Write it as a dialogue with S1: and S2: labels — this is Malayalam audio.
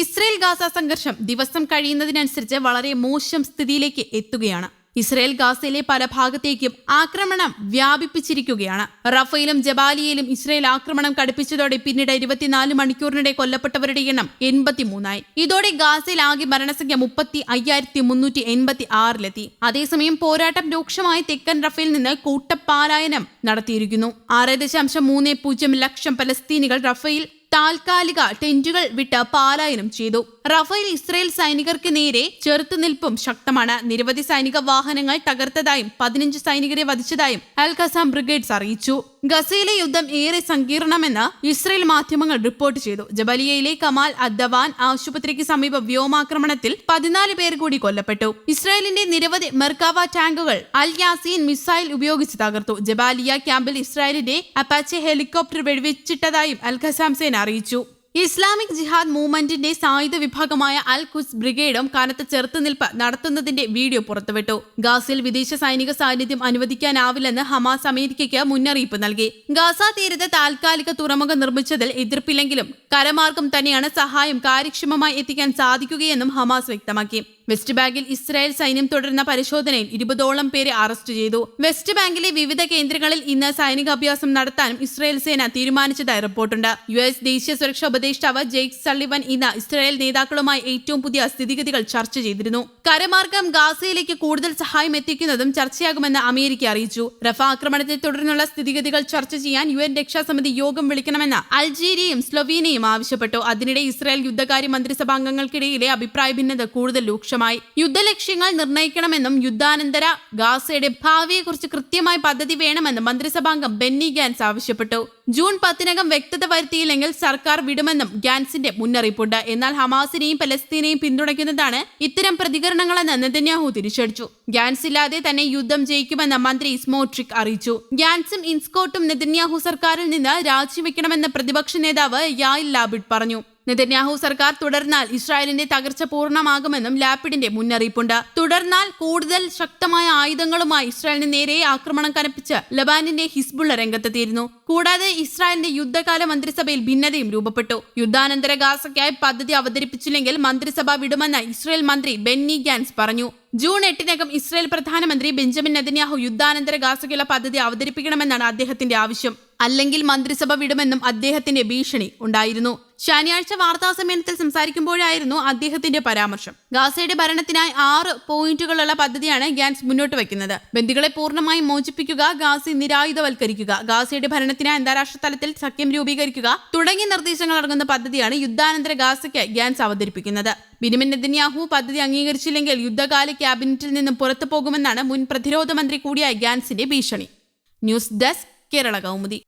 S1: ഇസ്രയേൽ ഗാസ സംഘർഷം ദിവസം കഴിയുന്നതിനനുസരിച്ച് വളരെ മോശം സ്ഥിതിയിലേക്ക് എത്തുകയാണ്. ഇസ്രയേൽ ഗാസയിലെ പല ഭാഗത്തേക്കും ആക്രമണം വ്യാപിപ്പിച്ചിരിക്കുകയാണ്. റഫയിലും ജബാലിയയിലും ഇസ്രയേൽ ആക്രമണം കടുപ്പിച്ചതോടെ പിന്നീട് ഇരുപത്തിനാല് മണിക്കൂറിനിടെ കൊല്ലപ്പെട്ടവരുടെ എണ്ണം എൺപത്തിമൂന്നായി. ഇതോടെ ഗാസയിൽ ആകെ മരണസംഖ്യ മുപ്പത്തി അയ്യായിരത്തി മുന്നൂറ്റി എൺപത്തി ആറിലെത്തി അതേസമയം പോരാട്ടം രൂക്ഷമായ തെക്കൻ റഫയിൽ നിന്ന് കൂട്ടപ്പാലായനം നടത്തിയിരിക്കുന്നു. ആറ് ദശാംശം മൂന്ന് പൂജ്യം ലക്ഷം പലസ്തീനികൾ റഫയിൽ താൽക്കാലിക ടെന്റുകൾ വിട്ട് പാലായനം ചെയ്തു. റഫേൽ ഇസ്രയേൽ സൈനികർക്ക് നേരെ ചെറുത്തുനിൽപ്പും ശക്തമാണ്. നിരവധി സൈനിക വാഹനങ്ങൾ തകർത്തതായും പതിനഞ്ച് സൈനികരെ വധിച്ചതായും അൽ ഖസാം ബ്രിഗേഡ്സ് അറിയിച്ചു. ഗസയിലെ യുദ്ധം ഏറെ സങ്കീർണമെന്ന് ഇസ്രയേൽ മാധ്യമങ്ങൾ റിപ്പോർട്ട് ചെയ്തു. ജബലിയയിലെ കമാൽ അദ്ദവാൻ ആശുപത്രിക്ക് സമീപം വ്യോമാക്രമണത്തിൽ പതിനാല് പേർ കൂടി കൊല്ലപ്പെട്ടു. ഇസ്രായേലിന്റെ നിരവധി മെർക്കാവ ടാങ്കുകൾ അൽ യാസീൻ മിസൈൽ ഉപയോഗിച്ച് തകർത്തു. ജബാലിയ ക്യാമ്പിൽ ഇസ്രായേലിന്റെ അപ്പാച്ചെ ഹെലികോപ്റ്റർ വെടിവെച്ചിട്ടതായും അൽ ഖസാം അറിയിച്ചു. ഇസ്ലാമിക് ജിഹാദ് മൂവ്മെന്റിന്റെ സായുധ വിഭാഗമായ അൽ ഖുസ് ബ്രിഗേഡും കനത്ത ചെറുത്തുനിൽപ്പ് നടത്തുന്നതിന്റെ വീഡിയോ പുറത്തുവിട്ടു. ഗാസയിൽ വിദേശ സൈനിക സാന്നിധ്യം അനുവദിക്കാനാവില്ലെന്ന് ഹമാസ് അമേരിക്കയ്ക്ക് മുന്നറിയിപ്പ് നൽകി. ഗാസ തീരത്ത് താൽക്കാലിക തുറമുഖം നിർമ്മിച്ചതിൽ എതിർപ്പില്ലെങ്കിലും കരമാർഗം തന്നെയാണ് സഹായം കാര്യക്ഷമമായി എത്തിക്കാൻ സാധിക്കുകയെന്നും ഹമാസ് വ്യക്തമാക്കി. വെസ്റ്റ് ബാങ്കിൽ ഇസ്രായേൽ സൈന്യം തുടരുന്ന പരിശോധനയിൽ ഇരുപതോളം പേരെ അറസ്റ്റ് ചെയ്തു. വെസ്റ്റ് ബാങ്കിലെ വിവിധ കേന്ദ്രങ്ങളിൽ ഇന്ന് സൈനിക അഭ്യാസം നടത്താനും ഇസ്രായേൽ സേന തീരുമാനിച്ചതായി റിപ്പോർട്ടുണ്ട്. യു എസ് ദേശീയ സുരക്ഷാ ഉപദേഷ്ടാവ് ജെയ്ക് സള്ളിവൻ ഇന്ന് ഇസ്രായേൽ നേതാക്കളുമായി ഏറ്റവും പുതിയ സ്ഥിതിഗതികൾ ചർച്ച ചെയ്തിരുന്നു. കരമാർഗം ഗാസയിലേക്ക് കൂടുതൽ സഹായം എത്തിക്കുന്നതും ചർച്ചയാകുമെന്ന് അമേരിക്ക അറിയിച്ചു. റഫ ആക്രമണത്തെ തുടർന്നുള്ള സ്ഥിതിഗതികൾ ചർച്ച ചെയ്യാൻ യു എൻ രക്ഷാസമിതി യോഗം വിളിക്കണമെന്ന് അൾജീരിയയും സ്ലൊവീനിയയും ആവശ്യപ്പെട്ടു. അതിനിടെ ഇസ്രായേൽ യുദ്ധകാര്യ മന്ത്രിസഭാംഗങ്ങൾക്കിടയിലെ അഭിപ്രായ ഭിന്നത കൂടുതൽ രൂക്ഷമായി യുദ്ധലക്ഷ്യങ്ങൾ നിർണയിക്കണമെന്നും യുദ്ധാനന്തര ഗാസയുടെ ഭാവിയെക്കുറിച്ച് കൃത്യമായ പദ്ധതി വേണമെന്നും മന്ത്രിസഭാംഗം ബെന്നി ഗാൻസ് ആവശ്യപ്പെട്ടു. ജൂൺ പത്തിനകം വ്യക്തത വരുത്തിയില്ലെങ്കിൽ സർക്കാർ വിടുമെന്നും ഗാൻസിന്റെ മുന്നറിയിപ്പുണ്ട്. എന്നാൽ ഹമാസിനെയും പലസ്തീനെയും പിന്തുണയ്ക്കുന്നതാണ് ഇത്തരം പ്രതികരണങ്ങളെന്ന് നെതന്യാഹു തിരിച്ചടിച്ചു. ഗാൻസ് ഇല്ലാതെ തന്നെ യുദ്ധം ജയിക്കുമെന്ന് മന്ത്രി ഇസ്മോട്രിക് അറിയിച്ചു. ഗാൻസും ഇൻസ്കോട്ടും നെതന്യാഹു സർക്കാരിൽ നിന്ന് രാജിവെക്കണമെന്ന് പ്രതിപക്ഷ നേതാവ് യായിൽ ലാബിഡ് പറഞ്ഞു. നെതന്യാഹു സർക്കാർ തുടർന്നാൽ ഇസ്രായേലിന്റെ തകർച്ച പൂർണമാകുമെന്നും ലാപ്പിഡിന്റെ മുന്നറിയിപ്പുണ്ട്. തുടർന്നാൽ കൂടുതൽ ശക്തമായ ആയുധങ്ങളുമായി ഇസ്രായേലിന് നേരെ ആക്രമണം കനപ്പിച്ച് ലബാനിന്റെ ഹിസ്ബുള്ള രംഗത്തെത്തിയിരുന്നു. കൂടാതെ ഇസ്രായേലിന്റെ യുദ്ധകാല മന്ത്രിസഭയിൽ ഭിന്നതയും രൂപപ്പെട്ടു. യുദ്ധാനന്തര ഗാസയ്ക്കായി പദ്ധതി അവതരിപ്പിച്ചില്ലെങ്കിൽ മന്ത്രിസഭ വിടുമെന്ന് ഇസ്രായേൽ മന്ത്രി ബെന്നി ഗാൻസ് പറഞ്ഞു. ജൂൺ എട്ടിനകം ഇസ്രായേൽ പ്രധാനമന്ത്രി ബെഞ്ചമിൻ നെതന്യാഹു യുദ്ധാനന്തര ഗാസയ്ക്കുള്ള പദ്ധതി അവതരിപ്പിക്കണമെന്നാണ് അദ്ദേഹത്തിന്റെ ആവശ്യം. അല്ലെങ്കിൽ മന്ത്രിസഭ വിടുമെന്നും അദ്ദേഹത്തിന്റെ ഭീഷണി ഉണ്ടായിരുന്നു. ശനിയാഴ്ച വാർത്താ സമ്മേളനത്തിൽ സംസാരിക്കുമ്പോഴായിരുന്നു അദ്ദേഹത്തിന്റെ പരാമർശം. ഗാസയുടെ ഭരണത്തിനായി ആറ് പോയിന്റുകളുള്ള പദ്ധതിയാണ് ഗാൻസ് മുന്നോട്ട് വയ്ക്കുന്നത്. ബന്ദികളെ പൂർണമായും മോചിപ്പിക്കുക ഗാസി നിരായുധവൽക്കരിക്കുക ഗാസയുടെ ഭരണത്തിനായി അന്താരാഷ്ട്ര തലത്തിൽ സഖ്യം രൂപീകരിക്കുക തുടങ്ങിയ നിർദ്ദേശങ്ങൾ അടങ്ങുന്ന പദ്ധതിയാണ് യുദ്ധാനന്തര ഗാസയ്ക്ക് ഗാൻസ് അവതരിപ്പിക്കുന്നത്. ബിനിമിൻ നെതന്യാഹു പദ്ധതി അംഗീകരിച്ചില്ലെങ്കിൽ യുദ്ധകാല ക്യാബിനറ്റിൽ നിന്നും പുറത്തു പോകുമെന്നാണ് മുൻ പ്രതിരോധ മന്ത്രി കൂടിയായ ഗാൻസിന്റെ ഭീഷണി. News desk Kerala Kaumudi.